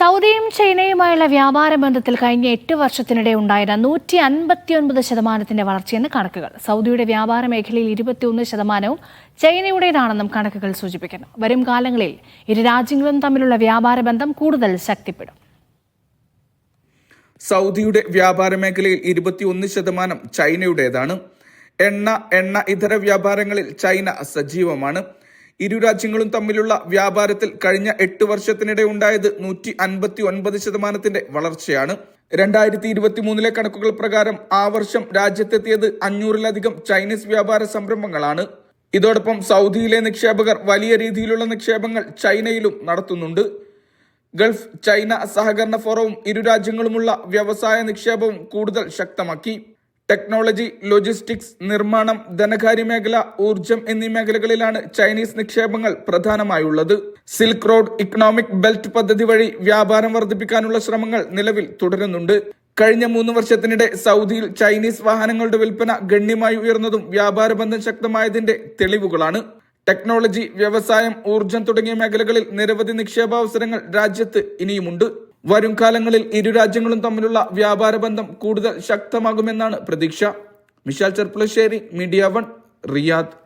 സൗദിയും ചൈനയുമായുള്ള വ്യാപാര ബന്ധത്തിൽ കഴിഞ്ഞ എട്ട് വർഷത്തിനിടെ ഉണ്ടായിരുന്ന നൂറ്റി അൻപത്തിയൊൻപത് ശതമാനത്തിന്റെ വളർച്ചയെന്ന് കണക്കുകൾ. സൗദിയുടെ വ്യാപാര മേഖലയിൽ ഇരുപത്തിയൊന്ന് ശതമാനവും ചൈനയുടേതാണെന്നും കണക്കുകൾ സൂചിപ്പിക്കുന്നു. വരും കാലങ്ങളിൽ ഇരു രാജ്യങ്ങളും തമ്മിലുള്ള വ്യാപാര ബന്ധം കൂടുതൽ ശക്തിപ്പെടും. സൗദിയുടെ വ്യാപാര മേഖലയിൽ ഇരുപത്തിയൊന്ന് ശതമാനം ചൈനയുടേതാണ്. എണ്ണ എണ്ണ ഇതര വ്യാപാരങ്ങളിൽ ചൈന സജീവമാണ്. ഇരു രാജ്യങ്ങളും തമ്മിലുള്ള വ്യാപാരത്തിൽ കഴിഞ്ഞ എട്ട് വർഷത്തിനിടെ ഉണ്ടായത് നൂറ്റി അൻപത്തി ഒൻപത് ശതമാനത്തിന്റെ വളർച്ചയാണ്. രണ്ടായിരത്തി ഇരുപത്തി മൂന്നിലെ കണക്കുകൾ പ്രകാരം ആ വർഷം രാജ്യത്തെത്തിയത് അഞ്ഞൂറിലധികം ചൈനീസ് വ്യാപാര സംരംഭങ്ങളാണ്. ഇതോടൊപ്പം സൗദിയിലെ നിക്ഷേപകർ വലിയ രീതിയിലുള്ള നിക്ഷേപങ്ങൾ ചൈനയിലും നടത്തുന്നുണ്ട്. ഗൾഫ് ചൈന സഹകരണ ഫോറവും ഇരു രാജ്യങ്ങളുമുള്ള വ്യവസായ നിക്ഷേപവും കൂടുതൽ ശക്തമാക്കി. ടെക്നോളജി ലോജിസ്റ്റിക്സ് നിർമ്മാണം ധനകാര്യ മേഖല ഊർജം എന്നീ മേഖലകളിലാണ് ചൈനീസ് നിക്ഷേപങ്ങൾ പ്രധാനമായുള്ളത്. സിൽക്ക് റോഡ് ഇക്കണോമിക് ബെൽറ്റ് പദ്ധതി വഴി വ്യാപാരം വർദ്ധിപ്പിക്കാനുള്ള ശ്രമങ്ങൾ നിലവിൽ തുടരുന്നുണ്ട്. കഴിഞ്ഞ മൂന്ന് വർഷത്തിനിടെ സൗദിയിൽ ചൈനീസ് വാഹനങ്ങളുടെ വിൽപ്പന ഗണ്യമായി ഉയർന്നതും വ്യാപാര ബന്ധം ശക്തമായതിന്റെ തെളിവുകളാണ്. ടെക്നോളജി വ്യവസായം ഊർജം തുടങ്ങിയ മേഖലകളിൽ നിരവധി നിക്ഷേപാവസരങ്ങൾ രാജ്യത്ത് ഇനിയുമുണ്ട്. വരും കാലങ്ങളിൽ ഇരു രാജ്യങ്ങളും തമ്മിലുള്ള വ്യാപാര ബന്ധം കൂടുതൽ ശക്തമാകുമെന്നാണ് പ്രതീക്ഷ. Mishal Cherpulassery media one Riyadh.